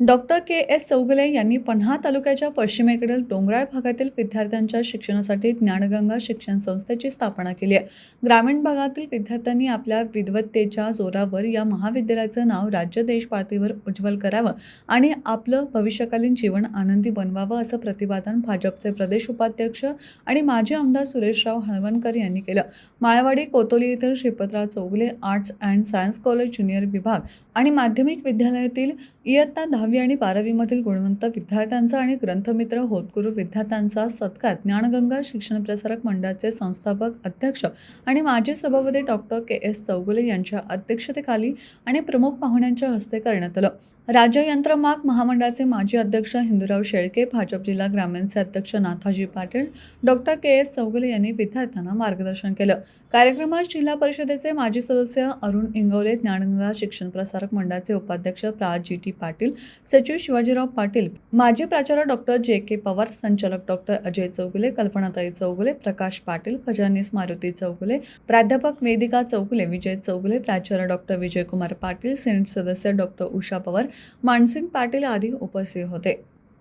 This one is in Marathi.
डॉक्टर के एस चौगुले यांनी पन्हा तालुक्याच्या पश्चिमेकडील डोंगराळ भागातील विद्यार्थ्यांच्या शिक्षणासाठी ज्ञानगंगा शिक्षण संस्थेची स्थापना केली आहे. ग्रामीण भागातील विद्यार्थ्यांनी आपल्या विद्वत्तेच्या जोरावर या महाविद्यालयाचं नाव राज्य देशपातळीवर उज्ज्वल करावं आणि आपलं भविष्यकालीन जीवन आनंदी बनवावं असं प्रतिपादन भाजपचे प्रदेश उपाध्यक्ष आणि माजी आमदार सुरेशराव हळवणकर यांनी केलं. माळवाडी कोतोली येथील Shripatrao Chougule arts and science college junior विभाग आणि माध्यमिक विद्यालयातील इयत्ता दहावी आणि बारावीमधील गुणवंत विद्यार्थ्यांचा आणि ग्रंथमित्र होतगुरू विद्यार्थ्यांचा सत्कार ज्ञानगंगा शिक्षण प्रसारक मंडळाचे संस्थापक अध्यक्ष आणि माजी सभापती डॉक्टर के एस चौगुले यांच्या अध्यक्षतेखाली आणि प्रमुख पाहुण्यांच्या हस्ते करण्यात आलं. राज्य यंत्रमाग महामंडळाचे माजी अध्यक्ष हिंदूराव शेळके भाजप जिल्हा ग्रामीणचे अध्यक्ष Nathaji Patil doctor K S Chougule यांनी विद्यार्थ्यांना मार्गदर्शन केलं. कार्यक्रमात जिल्हा परिषदेचे माजी सदस्य अरुण इंगवले ज्ञानगंगा शिक्षण प्रसारक मंडळाचे उपाध्यक्ष प्रा जी टी पाटील सचिव शिवाजीराव पाटील माजी प्राचार्य डॉक्टर जे के पवार संचालक डॉक्टर अजय चौगुले कल्पनाताई चौगुले प्रकाश पाटील खजानीस मारुती चौगुले प्राध्यापक वेदिका चौगुले विजय चौगुले प्राचार्य डॉक्टर विजयकुमार पाटील सेनेट सदस्य डॉक्टर उषा पवार मानसिंग पाटील आदी उपस्थित होते.